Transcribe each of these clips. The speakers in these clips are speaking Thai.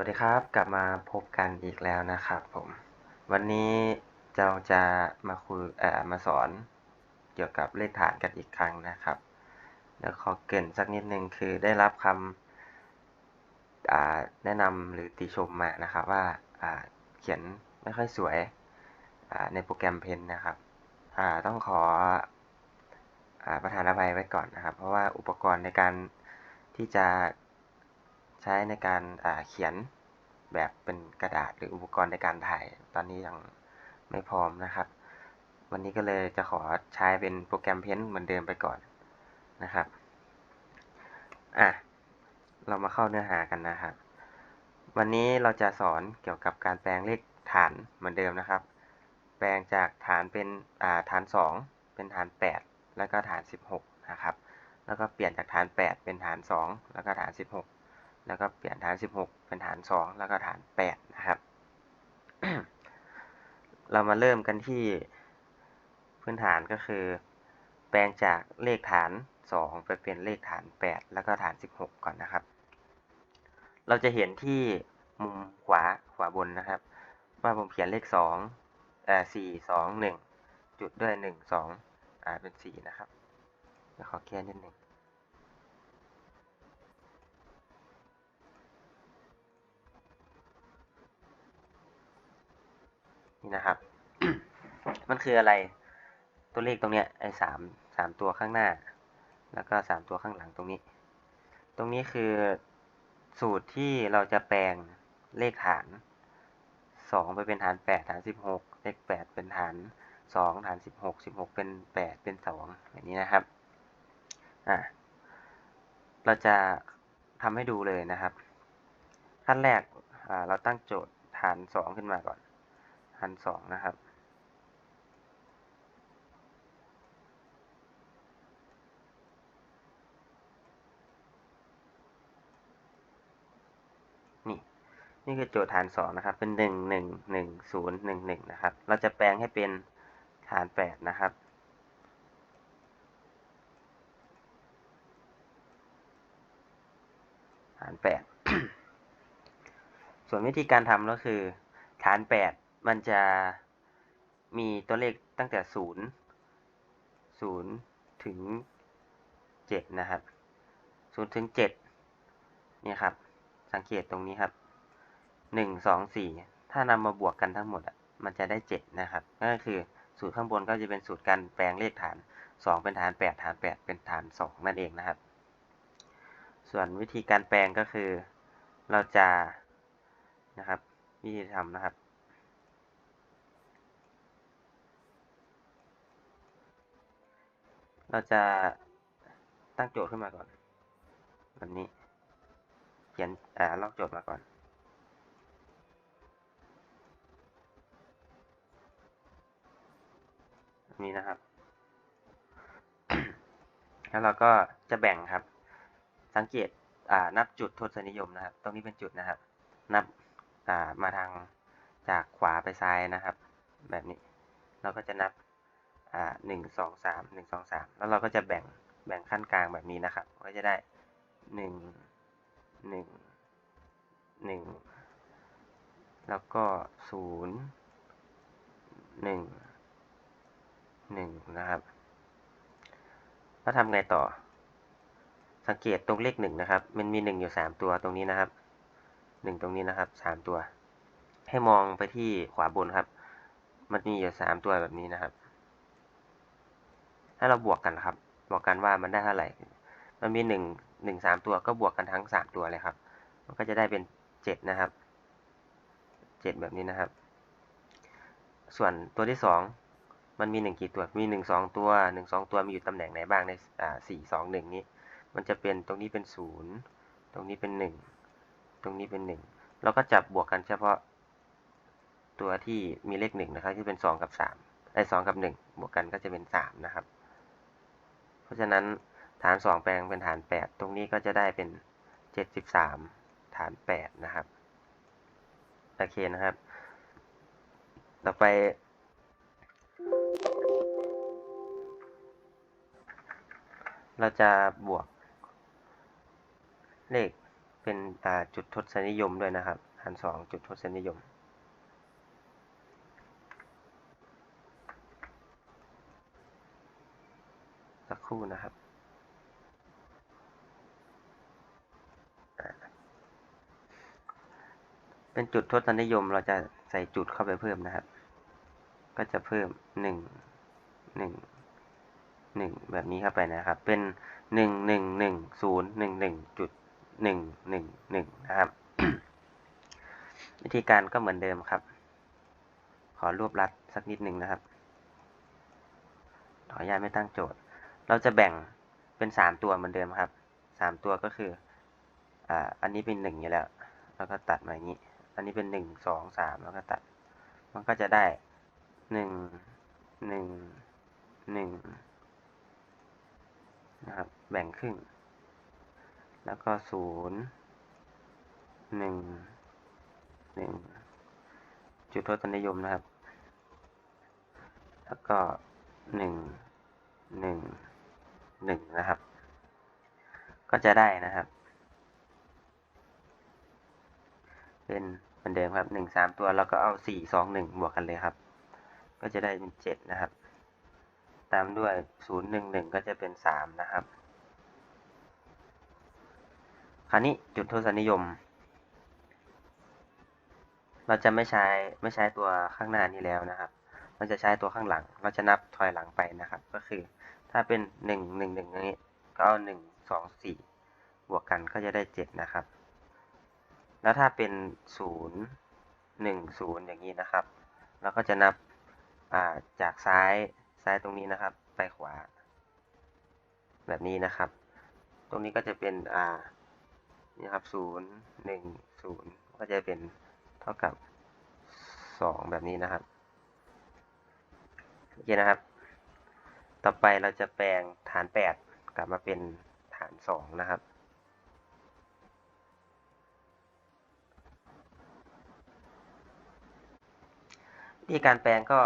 วัสดีครับ กลับมาพบกันอีกแล้วนะครับผม วันนี้เราจะมาคุยเอ่อมาสอนเกี่ยวกับเลขฐานกันอีกครั้งนะครับเดี๋ยวขอเกรินสักนิดนึงคือได้รับคำแนะนำหรือติชมมานะครับว่าเขียนไม่ค่อยสวยในโปรแกรมเพนนะครับต้องขออประธานอภัยไว้ก่อนนะครับ เพราะว่าอุปกรณ์ในการที่จะ ช้ในการเขียนแบบเป็นกระดาษหรืออุปกรณ์ในการถ่ายตอนนี้ยังไม่พร้อมนะครับ วันนี้ก็เลยจะขอใช้เป็นโปรแกรมเพนเหมือนเดิมไปก่อนนะครับอะเรามาเข้าเนื้อหากันนะครับ วันนี้เราจะสอนเกี่ยวกับการแปลงเลขฐานเหมือนเดิมนะครับ แปลงจากฐานเป็นอ่าฐาน 2 เป็นฐาน 8 แล้วก็ฐาน 16 นะครับ แล้วก็เปลี่ยนจากฐาน 8 เป็นฐาน 2 แล้วก็ฐาน 16 แล้วก็เปลี่ยนฐาน 16 เป็นฐาน 2 แล้วก็ฐาน 8 นะครับ เรามาเริ่มกันที่พื้นฐานก็คือ แปลงจากเลขฐาน 2 ไปเป็นเลขฐาน 8 แล้วก็ฐาน 16 ก่อนนะครับ เราจะเห็นที่มุมขวาขวาบนนะครับ ว่าผมเขียนเลข2เอ่อ4 2 1 จุดด้วย 1 2อ่าเป็น 4 นะครับเดี๋ยวขอแก้นิดหนึ่ง นี่นะครับ มันคืออะไร ตัวเลขตรงเนี้ยไอ้สามสามตัวข้างหน้า แล้วก็สามตัวข้างหลังตรงนี้ ตรงนี้คือสูตรที่เราจะแปลงเลขฐานสองไปเป็นฐานแปดฐานสิบหกเลขแปดเป็นฐานสองฐานสิบหกสิบหกเป็นแปดเป็นสองอย่างนี้นะครับ อะ เราจะทำให้ดูเลยนะครับ ขั้นแรกเราตั้งโจทย์ฐานสองขึ้นมาก่อน ฐานสองนะครับ นี่ นี่คือโจทย์ฐานสองนะครับ เป็นหนึ่งหนึ่งหนึ่งศูนย์หนึ่งหนึ่งนะครับ เราจะแปลงให้เป็นฐานแปดนะครับฐานแปดส่วนวิธีการทำก็คือฐานแปด มันจะมีตัวเลขตั้งแต่ศูนย์ศูนย์ถึงเจ็ดนะครับศูนย์ถึงเจ็ดเนี่ยครับ สังเกตตรงนี้ครับหนึ่งสองสี่ถ้านำมาบวกกันทั้งหมดอะมันจะได้เจ็ดนะครับ ก็คือสูตรข้างบนก็จะเป็นสูตรการแปลงเลขฐานสองเป็นฐานแปดฐานแปดเป็นฐานสองนั่นเองนะครับ ส่วนวิธีการแปลงก็คือเราจะนะครับ วิธีทำนะครับ เราจะตั้งโจทย์ขึ้นมาก่อนแบบนี้ เขียนอ่าลอกโจทย์มาก่อน นี้นะครับ แล้วเราก็จะแบ่งครับ สังเกตอ่านับจุดทศนิยมนะครับ ตรงนี้เป็นจุดนะครับ นับอ่ามาทางจากขวาไปซ้ายนะครับ แบบนี้ เราก็จะนับ อ่าหนึ่งสองสามหนึ่งสองสามแล้วเราก็จะแบ่งแบ่งขั้นกลางแบบนี้นะครับ ก็จะได้หนึ่งหนึ่งหนึ่งแล้วก็ศูนย์หนึ่งหนึ่งนะครับ แล้วทำไงต่อ สังเกตตรงเลขหนึ่งนะครับ มันมีหนึ่งอยู่สามตัวตรงนี้นะครับหนึ่งตรงนี้นะครับสามตัว ให้มองไปที่ขวาบนครับ มันมีอยู่สามตัวแบบนี้นะครับ ถ้าเราบวกกันครับ บวกกันว่ามันได้เท่าไหร่ มันมีหนึ่งหนึ่งสามตัวก็บวกกันทั้งสามตัวเลยครับ มันก็จะได้เป็นเจ็ดนะครับเจ็ดแบบนี้นะครับ ส่วนตัวที่สองมันมีหนึ่งกี่ตัว มีหนึ่งสองตัวหนึ่งสองตัวมีอยู่ตำแหน่งไหนบ้างในอ่าสี่สองหนึ่งนี้ มันจะเป็นตรงนี้เป็นศูนย์ตรงนี้เป็นหนึ่งตรงนี้เป็นหนึ่งเราก็จับบวกกันเฉพาะ ตัวที่มีเลขหนึ่งนะครับ ที่เป็นสองกับสามไอ้สองกับหนึ่งบวกกันก็จะเป็นสามนะครับ เพราะฉะนั้นฐานสองแปลงเป็นฐานแปดตรงนี้ก็จะได้เป็นเจ็ดสิบสามฐานแปดนะครับ โอเคนะครับ ต่อไป เราจะบวก เลขเป็นจุดทศนิยมด้วยนะครับ ฐานสองจุดทศนิยม ครู่นะครับเป็นจุดทศนิยมเราจะใส่จุดเข้าไปเพิ่มนะครับ ก็จะเพิ่มหนึ่งหนึ่งหนึ่งแบบนี้เข้าไปนะครับ เป็นหนึ่งหนึ่งหนึ่งศูนย์หนึ่งหนึ่งจุดหนึ่งหนึ่งหนึ่งนะครับ วิธีการก็เหมือนเดิมครับ ขอรวบรัดสักนิดหนึ่งนะครับขออนุญาตไม่ตั้งโจทย์ เราจะแบ่งเป็นสามตัวเหมือนเดิมครับสามตัวก็คืออ่าอันนี้เป็นหนึ่งอยู่แล้ว แล้วก็ตัดมาอย่างนี้ อันนี้เป็นหนึ่งสองสามแล้วก็ตัด มันก็จะได้หนึ่งหนึ่งหนึ่งนะครับแบ่งครึ่ง แล้วก็ศูนย์หนึ่งหนึ่งจุดทศนิยมนะครับ แล้วก็หนึ่งหนึ่ง หนึ่งนะครับ ก็จะได้นะครับ เป็นเหมือนเดิมครับหนึ่งสามตัวแล้วก็เอาสี่สองหนึ่งบวกกันเลยครับ ก็จะได้เป็นเจ็ดนะครับ ตามด้วยศูนย์หนึ่งหนึ่งก็จะเป็นสามนะครับ คราวนี้จุดทศนิยม เราจะไม่ใช้ไม่ใช้ตัวข้างหน้านี้แล้วนะครับเราจะใช้ตัวข้างหลัง เราจะนับถอยหลังไปนะครับ ก็คือ ถ้าเป็นหนึ่งหนึ่งหนึ่งอย่างนี้ ก็เอาหนึ่งสองสี่บวกกันก็จะได้เจ็ดนะครับ แล้วถ้าเป็นศูนย์หนึ่งศูนย์อย่างนี้นะครับ เราก็จะนับาจากซ้ายซ้ายตรงนี้นะครับ ไปขวา แบบนี้นะครับ ตรงนี้ก็จะเป็นอ่านี่ครับศูนย์หนึ่งศูนย์ก็จะเป็นเท่ากับสองแบบนี้นะครับโอเคนะครับ ต่อไปเราจะแปลงฐานแปดกลับมาเป็นฐานสองนะครับวิธีการแปลงก็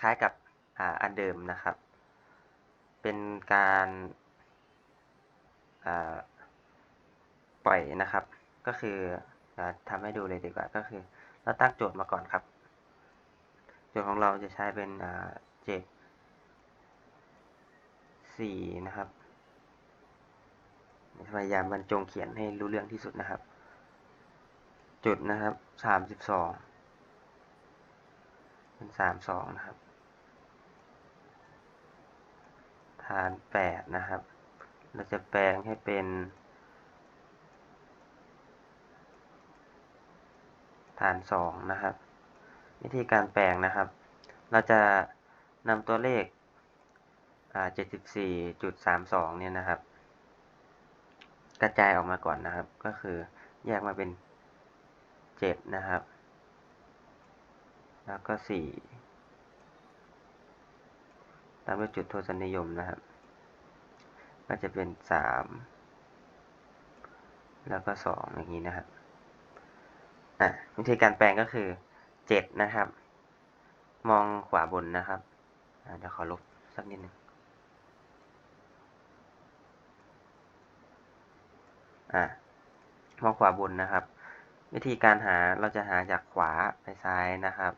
คล้ายกับอ,อันเดิมนะครับ เป็นการาปล่อยนะครับ ก็คืออ่าทำให้ดูเลยดีกว่า ก็คือ เราตั้งโจทย์มาก่อนครับ โจทย์ของเราจะใช้เป็นอ่าเจ็ด สี่นะครับพยายามบรรจงเขียนให้รู้เรื่องที่สุดนะครับ จุดนะครับสามสิบสองเป็นสามสองนะครับ ฐานแปดนะครับ เราจะแปลงให้เป็นฐานสองนะครับ วิธีการแปลงนะครับ เราจะนำตัวเลข เจ็ดสิบสี่จุดสามสองเนี่ยนะครับ กระจายออกมาก่อนนะครับ ก็คือแยกมาเป็นเจ็ดนะครับ แล้วก็สี่ตามด้วยจุดทศนิยมนะครับ ก็จะเป็นสามแล้วก็สองอย่างนี้นะครับอะวิธีการแปลงก็คือเจ็ดนะครับ มองขวาบนนะครับอะเดี๋ยวขอลบสักนิดหนึ่ง อะมองขวาบนนะครับ วิธีการหาเราจะหาจากขวาไปซ้ายนะครับ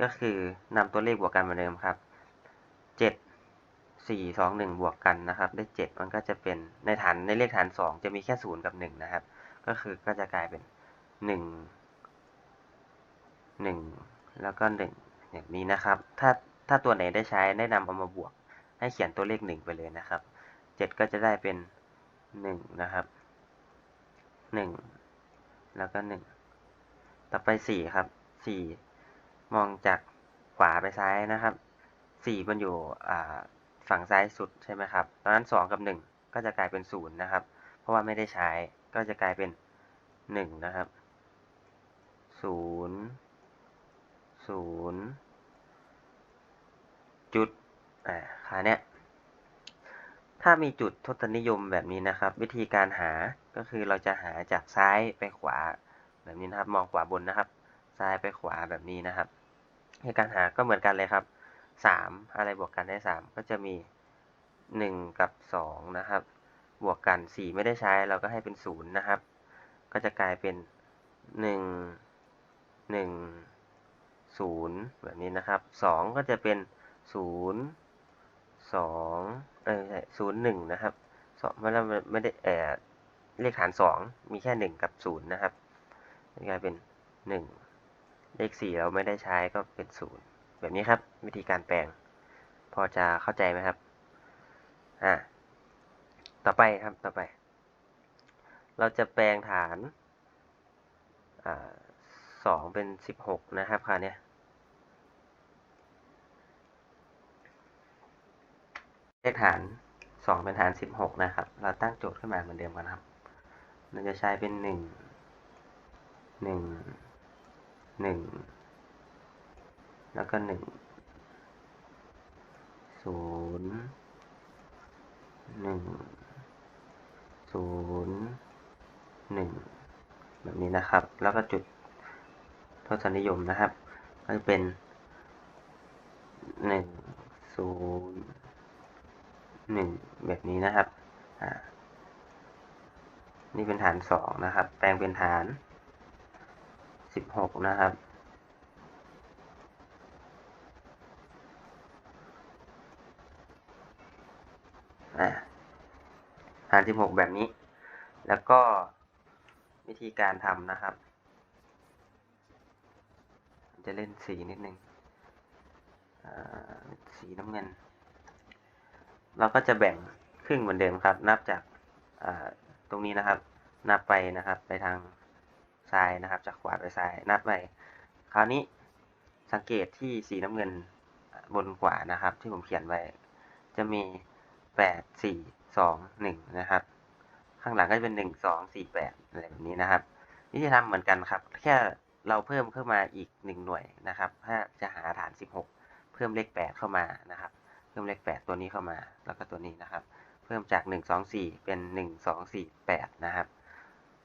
ก็คือนำตัวเลขบวกกันเหมือนเดิมครับเจ็ดสี่สองหนึ่งบวกกันนะครับ ได้เจ็ดมันก็จะเป็นในฐานในเลขฐานสองจะมีแค่ศูนย์กับหนึ่งนะครับ ก็คือก็จะกลายเป็นหนึ่งหนึ่งแล้วก็หนึ่งอย่างนี้นะครับ ถ้าถ้าตัวไหนได้ใช้ได้นำเอามาบวก ให้เขียนตัวเลขหนึ่งไปเลยนะครับเจ็ดก็จะได้เป็นหนึ่งนะครับ หนึ่งแล้วก็หนึ่งต่อไปสี่ครับสี่มองจากขวาไปซ้ายนะครับสี่มันอยู่ฝั่งซ้ายสุดใช่ไหมครับตอนนั้นสองกับหนึ่งก็จะกลายเป็นศูนย์นะครับ เพราะว่าไม่ได้ใช้ก็จะกลายเป็นหนึ่งนะครับศูนย์ศูนย์จุดอ่าค่าเนี้ยถ้ามีจุดทศนิยมแบบนี้นะครับ วิธีการหา ก็คือเราจะหาจากซ้ายไปขวาแบบนี้นะครับ มองขวาบนนะครับ ซ้ายไปขวาแบบนี้นะครับ ในการหาก็เหมือนกันเลยครับสามอะไรบวกกันได้สามก็จะมีหนึ่งกับสองนะครับ บวกกันสี่ไม่ได้ใช้เราก็ให้เป็นศูนย์นะครับ ก็จะกลายเป็นหนึ่งหนึ่งศูนย์แบบนี้นะครับสองก็จะเป็นศูนย์สองเออศูนย์หนึ่งนะครับสองไม่ได้ไม่ได้เออ เลขฐานสองมีแค่หนึ่งกับศูนย์นะครับกลายเป็นหนึ่งเลขสี่เราไม่ได้ใช้ก็เป็นศูนย์แบบนี้ครับวิธีการแปลง พอจะเข้าใจไหมครับอ่าต่อไปครับต่อไป เราจะแปลงฐานอ่าสองเป็นสิบหกนะครับคราวเนี้ยเลขฐานสองเป็นฐานสิบหกนะครับ เราตั้งโจทย์ขึ้นมาเหมือนเดิมกันครับ เราจะใช้เป็นหนึ่งหนึ่งหนึ่งแล้วก็หนึ่งศูนย์หนึ่งศูนย์หนึ่งแบบนี้นะครับ แล้วก็จุดทศนิยมนะครับก็จะเป็นหนึ่งศูนย์หนึ่งแบบนี้นะครับอ่า นี่เป็นฐานสองนะครับ แปลงเป็นฐานสิบหกนะครับ ฐานสิบหกแบบนี้ แล้วก็วิธีการทำนะครับ จะเล่นสีนิดนึงอ่าสีน้ำเงิน เราก็จะแบ่งครึ่งเหมือนเดิมครับ นับจาก ตรงนี้นะครับ นับไปนะครับ ไปทางซ้ายนะครับ จากขวาไปซ้ายนับไปคราวนี้สังเกตที่สีน้ำเงินบนขวานะครับ ที่ผมเขียนไว้ จะมีแปดสี่สองหนึ่งนะครับ ข้างหลังก็จะเป็นหนึ่งสองสี่แปดอะไรแบบนี้นะครับวิธีทำเหมือนกันครับ แค่เราเพิ่มเข้ามาอีกหนึ่งหน่วยนะครับถ้าจะหาฐานสิบหกเพิ่มเลขแปดเข้ามานะครับ เพิ่มเลขแปดตัวนี้เข้ามา แล้วก็ตัวนี้นะครับ พิ่มจากหนึ่งสองสี่เป็นหนึ่งสองสี่แปดนะครับ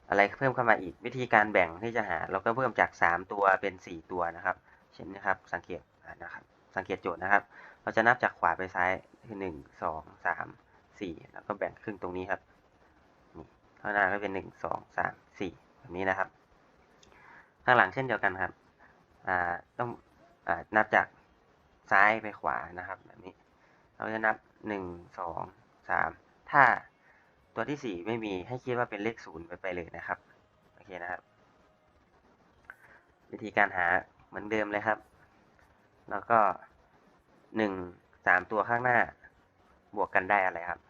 อะไรเพิ่มเข้ามาอีกวิธีการแบ่งที่จะหา เราก็เพิ่มจากสามตัวเป็นสี่ตัวนะครับ เช่นนะครับ สังเกตนะครับ สังเกตโจทย์นะครับ เราจะนับจากขวาไปซ้ายคือหนึ่งสองสามสี่แล้วก็แบ่งครึ่งตรงนี้ครับนี่ข้างหน้าก็เป็นหนึ่งสองสามสี่แบบนี้นะครับ ข้างหลังเช่นเดียวกันครับต้องอนับจากซ้ายไปขวานะครับ แบบนี้ เราจะนับหนึ่ สองสามถ้าตัวที่สี่ไม่มีให้คิดว่าเป็นเลขศูนย์ไปไปเลยนะครับ โอเคนะครับ วิธีการหาเหมือนเดิมเลยครับ แล้วก็หนึ่งสามตัวข้างหน้า บวกกันได้อะไรครับ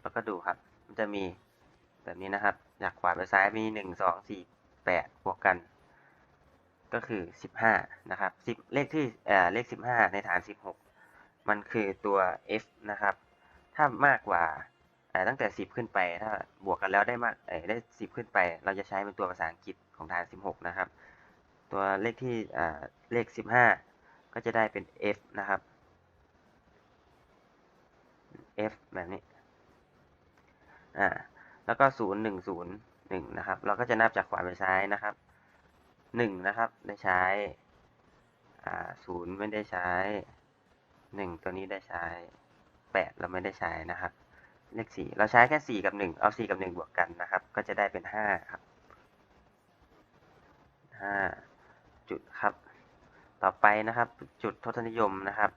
แล้วก็ดูครับ มันจะมีแบบนี้นะครับ จากขวาไปซ้ายมีหนึ่งสองสี่แปดบวกกัน ก็คือสิบห้านะครับสิบเลขที่เอ่อเลขสิบห้าในฐานสิบหกมันคือตัว f นะครับ ถ้ามากกว่าตั้งแต่สิบขึ้นไปถ้าบวกกันแล้วได้มากได้สิบขึ้นไป เราจะใช้เป็นตัวภาษาอังกฤษของฐานสิบหกนะครับ ตัวเลขที่เลขสิบห้าก็จะได้เป็น f นะครับ f แบบนี้อ่าแล้วก็ศูนย์หนึ่งศูนย์หนึ่งนะครับ เราก็จะนับจากขวาไปซ้ายนะครับหนึ่งนะครับได้ใช้อ่าศูนย์ไม่ได้ใช้หนึ่งตัวนี้ได้ใช้ แปดเราไม่ได้ใช้นะครับ เลขสี่เราใช้แค่สี่กับหนึ่งเอาสี่กับหนึ่งบวกกันนะครับ ก็จะได้เป็นห้าครับห้าจุดครับ ต่อไปนะครับ จุดทศนิยมนะครับ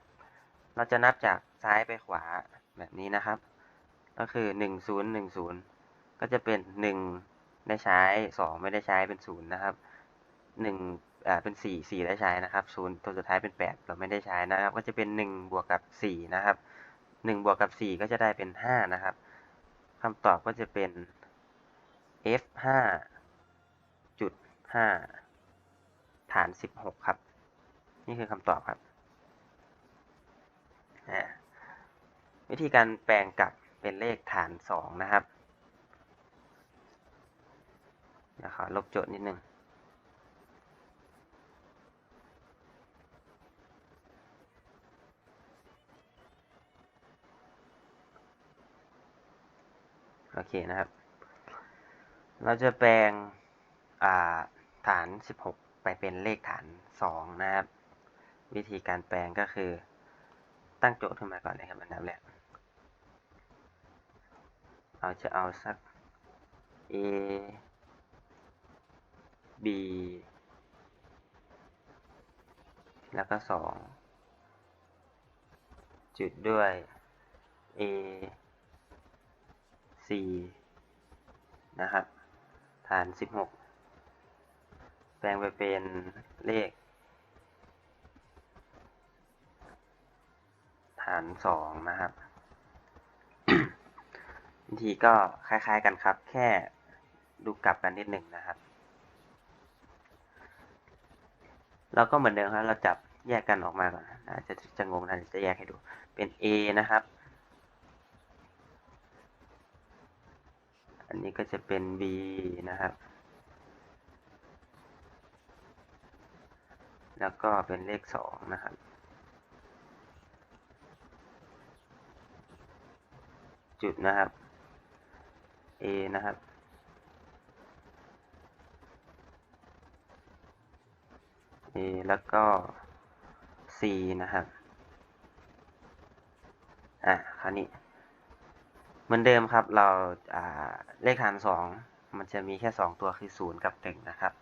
เราจะนับจากซ้ายไปขวาแบบนี้นะครับ ก็คือหนึ่งศูนย์หนึ่งศูนย์ก็จะเป็นหนึ่งได้ใช้สองไม่ได้ใช้เป็นศูนย์นะครับหนึ่งอ่าเป็นสี่สี่ได้ใช้นะครับศูนย์ตัวสุดท้ายเป็นแปดเราไม่ได้ใช้นะครับ ก็จะเป็นหนึ่งบวกกับสี่นะครับ หนึ่งบวกกับสี่ก็จะได้เป็นห้านะครับคำตอบก็จะเป็น f ห้าจุดห้าฐานสิบหกครับ นี่คือคำตอบครับ วิธีการแปลงกลับเป็นเลขฐานสองนะครับเดี๋ยวขอลบโจทย์นิดนึง โอเคนะครับ เราจะแปลงฐาน 16 ไปเป็นเลขฐาน 2 นะครับ วิธีการแปลงก็คือตั้งโจทย์ขึ้นมาก่อนเลยครับอันดับแรกเราจะเอาสัก a b แล้วก็สองจุดด้วย a c นะครับ ฐาน 16 แปลงไปเป็นเลข ฐาน 2 นะครับ วิธีก็คล้ายๆกันครับ แค่ดูกลับกันนิดหนึ่งนะครับ เราก็เหมือนเดิมครับ เราจับแยกกันออกมาก่อนนะจะจะงงนะจะแยกให้ดู เป็น A นะครับ อันนี้ก็จะเป็น B นะครับ แล้วก็เป็นเลขสองนะครับ จุดนะครับ A นะครับ A แล้วก็ C นะครับ อะคราวนี้ มือนเดิมครับเราเลขฐานสองมันจะมีแค่สองตัวคือศูนย์กับหนึ่งนะครับ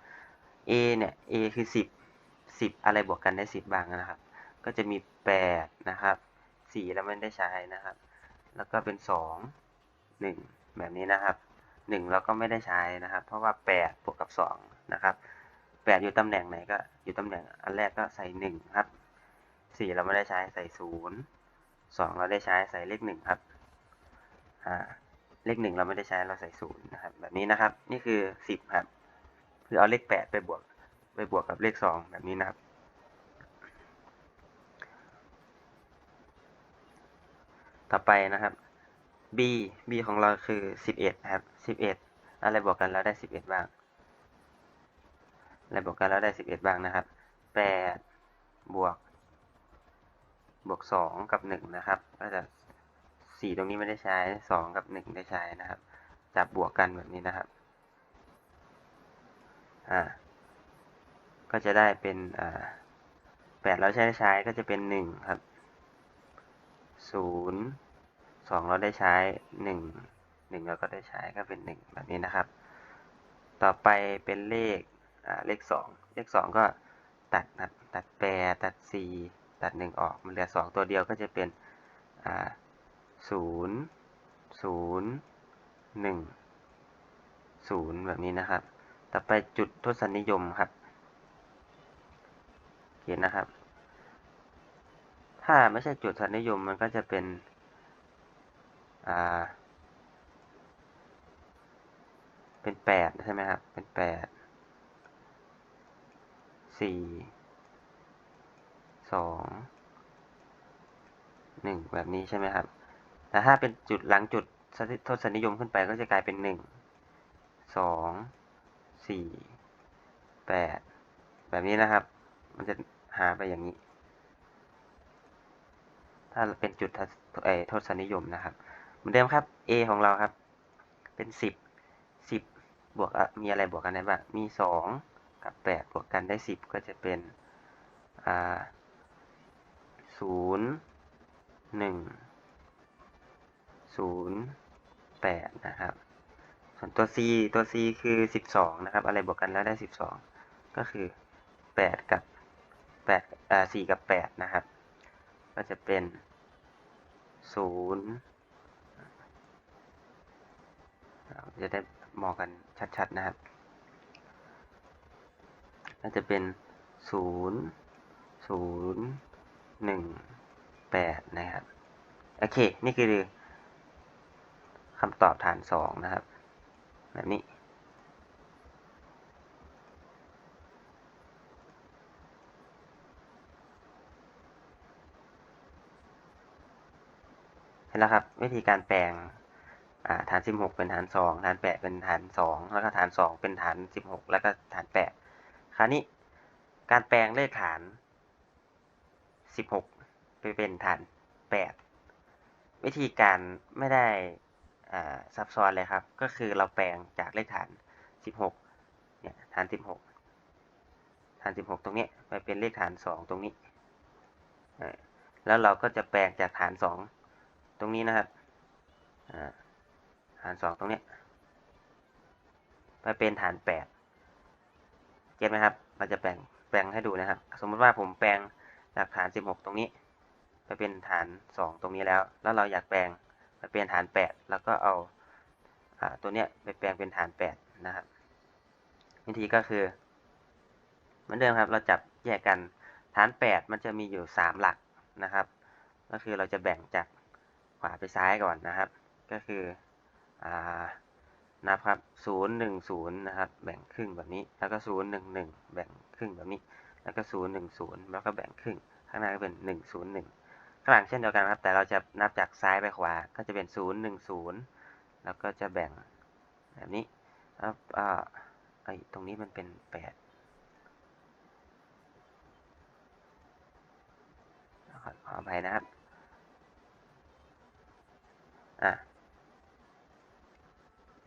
A เนี่ย A คือสิบสิบอะไรบวกกันได้สิบบ้างนะครับ ก็จะมีแปดนะครับสี่แล้วไม่ได้ใช้นะครับ แล้วก็เป็นสองหนึ่งแบบนี้นะครับหนึ่งเราก็ไม่ได้ใช้นะครับ เพราะว่าแปดบวกกับสองนะครับแปดอยู่ตำแหน่งไหนก็อยู่ตำแหน่งอันแรกก็ใส่หนึ่งครับสี่เราไม่ได้ใช้ใส่ศูนย์สองเราได้ใช้ใส่เลขหนึ่งครับ อ่าเลขหนึ่งเราไม่ได้ใช้เราใส่ศูนย์นะครับ แบบนี้นะครับ นี่คือสิบครับคือเอาเลขแปดไปบวก ไปบวกกับเลขสองแบบนี้นะครับ ต่อไปนะครับ b b ของเราคือสิบเอ็ดครับสิบเอ็ดอะไรบวกกันแล้วได้สิบเอ็ดบ้างอะไรบวกกันแล้วได้สิบเอ็ดบ้างนะครับแปดบวก บวกสองกับหนึ่งนะครับ ก็จะ สี่ตรงนี้ไม่ได้ใช้สองกับหนึ่งได้ใช้นะครับ จับบวกกันแบบนี้นะครับ อ่า ก็จะได้เป็นอ่าแปดเราใช้ใช้ก็จะเป็นหนึ่งครับศูนย์สองเราได้ใช้หนึ่งหนึ่งเราก็ได้ใช้ก็เป็นหนึ่งแบบนี้นะครับ ต่อไปเป็นเลขอ่าเลขสองเลขสองก็ตัดตัดตัดแปดตัดสี่ตัดหนึ่งออกมันเหลือสองตัวเดียวก็จะเป็นอ่า ศูนย์ศูนย์หนึ่งศูนย์แบบนี้นะครับ ต่อไปจุดทศนิยมครับเห็นนะครับ ถ้าไม่ใช่จุดทศนิยมมันก็จะเป็นอ่าเป็นแปดใช่ไหมครับ เป็นแปดสี่สองหนึ่งแบบนี้ใช่ไหมครับ แต่ถ้าเป็นจุดหลังจุดทศนิยมขึ้นไปก็จะกลายเป็นหนึ่งสองสี่แปดแบบนี้นะครับ มันจะหาไปอย่างนี้ ถ้าเป็นจุดเอทศนิยมนะครับ เหมือนเดิมครับ A ของเราครับ เป็นสิบสิบบวกมีอะไรบวกกันได้บ้าง มีสองกับแปดบวกกันได้สิบก็จะเป็นอ่าศูนย์หนึ่ง ศูนย์แปดนะครับ ส่วนตัว c ตัว c คือสิบสองนะครับ อะไรบวกกันแล้วได้สิบสองก็คือแปดกับแปดอ่าสี่กับแปดนะครับ ก็จะเป็นศูนย์จะได้มองกันชัดๆนะครับน่าจะเป็นศูนย์ศูนย์หนึ่งแปดนะครับ โอเค นี่คือ คำตอบฐานสองนะครับ แบบนี้ เห็นแล้วครับ วิธีการแปลงฐาน 16 เป็นฐาน 2 ฐาน 8 เป็นฐาน 2 แล้วก็ฐาน 2 เป็นฐาน 16 แล้วก็ฐาน 8 คราวนี้การแปลงเลขฐาน 16 ไปเป็นฐาน 8 วิธีการไม่ได้ ซับซ้อนเลยครับ ก็คือเราแปลงจากเลขฐาน 16 เนี่ยฐาน 16 ฐาน 16 ตรงนี้ไปเป็นเลขฐาน 2 ตรงนี้ แล้วเราก็จะแปลงจากฐาน 2 ตรงนี้นะครับฐาน 2 ตรงนี้ไปเป็นฐาน 8 เก็ตไหมครับ เราจะแปลงแปลงให้ดูนะครับ สมมติว่าผมแปลงจากฐาน 16 ตรงนี้ ไปเป็นฐาน 2 ตรงนี้แล้ว แล้วเราอยากแปลง ไปเป็นฐาน 8 แล้วก็เอาอตัวเนี้ยไปแปลงเป็นฐาน 8 นะครับ วิธีก็คือเหมือนเดิมครับ เราจับแยกกันฐาน 8 มันจะมีอยู่ 3 หลักนะครับ ก็คือเราจะแบ่งจากขวาไปซ้ายก่อนนะครับ ก็คืออ่านับครับ0 1 0นะครับ แบ่งครึ่งแบบนี้ แล้วก็0 1 1แบ่งครึ่งแบบนี้ แล้วก็0 1 0แล้วก็แบ่งครึ่ง ข้างหน้าก็เป็น1 0 1ข้างหลังเช่นเดียวกันครับ แต่เราจะนับจากซ้ายไปขวา ก็จะเป็น 0 1 0 แล้วก็จะแบ่งแบบนี้แล้วอ่าไอตรงนี้มันเป็น8ขอขออภัยนะครับ อะ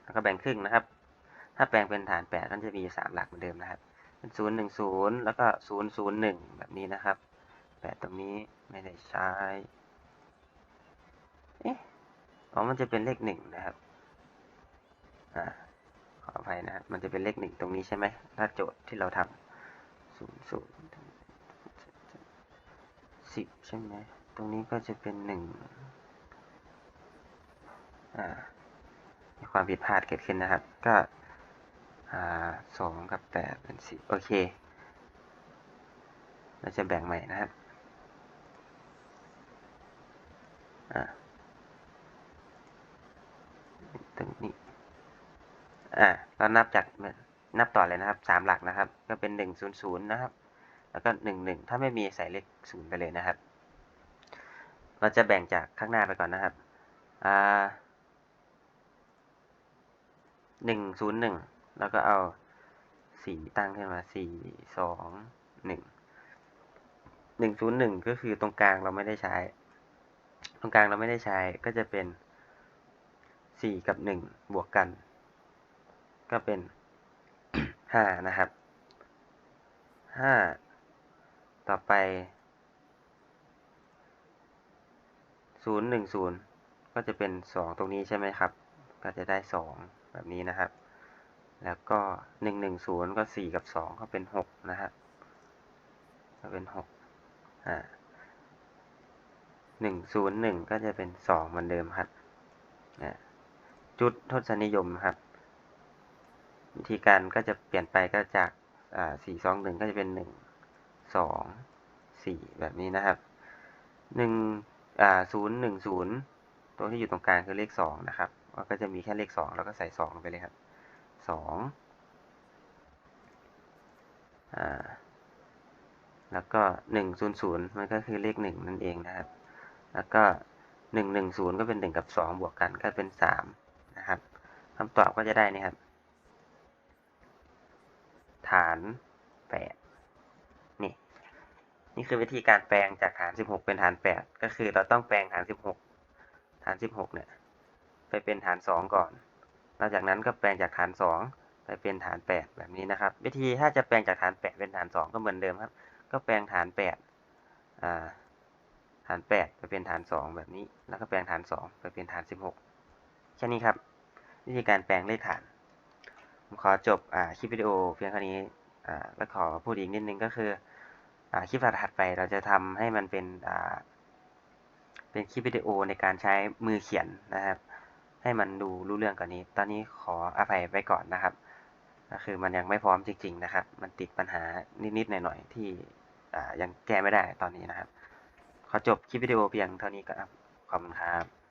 แล้วก็แบ่งครึ่งนะครับ ถ้าแปลงเป็นฐานแปดมันจะมีสามหลักเหมือนเดิมนะครับเป็นศูนย์หนึ่งศูนย์แล้วก็ศูนย์ศูนย์หนึ่งแบบนี้นะครับ แปดตรงนี้ไม่ได้ใช้ เอ๊ะอ๋อมันจะเป็นเลขหนึ่งนะครับ อ่า ขออภัยนะมันจะเป็นเลขหนึ่งตรงนี้ใช่ไหมถ้าโจทย์ที่เราทำศูนย์ศูนย์สิบใช่ไหม ตรงนี้ก็จะเป็นหนึ่งอ่ามีความผิดพลาดเกิดขึ้นนะครับ ก็อ่าสองกับแปดเป็นสิบโอเค เราจะแบ่งใหม่นะครับ อ่า ตรงนี้อ่าเรานับจากนับต่อเลยนะครับสามหลักนะครับ ก็เป็นหนึ่งศูนย์ศูนย์นะครับ แล้วก็หนึ่งหนึ่งถ้าไม่มีใส่เลขศูนย์ไปเลยนะครับ เราจะแบ่งจากข้างหน้าไปก่อนนะครับอ่าหนึ่งศูนย์หนึ่งแล้วก็เอาสี่ตั้งขึ้นมาสี่สองหนึ่งหนึ่งศูนย์หนึ่งก็คือตรงกลางเราไม่ได้ใช้ ตรงกลางเราไม่ได้ใช้ก็จะเป็น สี่กับหนึ่งบวกกัน ก็เป็นห้านะครับห้าต่อไปศูนย์หนึ่งศูนย์ก็จะเป็นสองตรงนี้ใช่ไหมครับ ก็จะได้สองแบบนี้นะครับ แล้วก็หนึ่งหนึ่งศูนย์ก็สี่กับสองก็เป็นหกนะครับก็เป็นหกอ่าหนึ่งศูนย์หนึ่งก็จะเป็นสองเหมือนเดิมครับอ่า จุดทศนิยมครับ วิธีการก็จะเปลี่ยนไปก็จากสี่สองหนึ่งก็จะเป็นหนึ่งสองสี่แบบนี้นะครับหนึ่งศูนย์หนึ่งศูนย์ตัวที่อยู่ตรงกลางคือเลขสองนะครับก็จะมีแค่เลขสองแล้วก็ใส่สองลงไปเลยครับสองอ่าแล้วก็หนึ่งศูนย์ศูนย์มันก็คือเลขหนึ่งนั่นเองนะครับ แล้วก็หนึ่งหนึ่งศูนย์ก็เป็นหนึ่งกับสองบวกกันก็เป็นสาม นะครับคำตอบก็จะได้นี่ครับ ฐานแปดนี่ นี่คือวิธีการแปลงจากฐานสิบหกเป็นฐานแปดก็คือเราต้องแปลงฐานสิบหกฐานสิบหกเนี่ย ไปเป็นฐานสองก่อนหลังจากนั้นก็แปลงจากฐานสองไปเป็นฐานแปดแบบนี้นะครับ วิธีถ้าจะแปลงจากฐานแปดเป็นฐานสองก็เหมือนเดิมครับ ก็แปลงฐานแปดฐานแปดไปเป็นฐานสองแบบนี้ แล้วก็แปลงฐานสองไปเป็นฐานสิบหก แค่นี้ครับ วิธีการแปลงเลขฐาน ผมขอจบอคลิปวิดีโอเพียงเท่านี้แล้วขอพูดอีกนิดนึงก็คืออคลิปถัดไปเราจะทำให้มันเป็นเป็นคลิปวิดีโอในการใช้มือเขียนนะครับ ให้มันดูรู้เรื่องกว่านนี้ ตอนนี้ขออภัยไว้ก่อนนะครับก็คือมันยังไม่พร้อมจริง ๆนะครับ มันติดปัญหานิดๆหน่อยๆที่ยังแก้ไม่ได้ตอนนี้นะครับ ขอจบคลิปวิดีโอเพียงเท่านี้ก็ครับขอบคุณครับ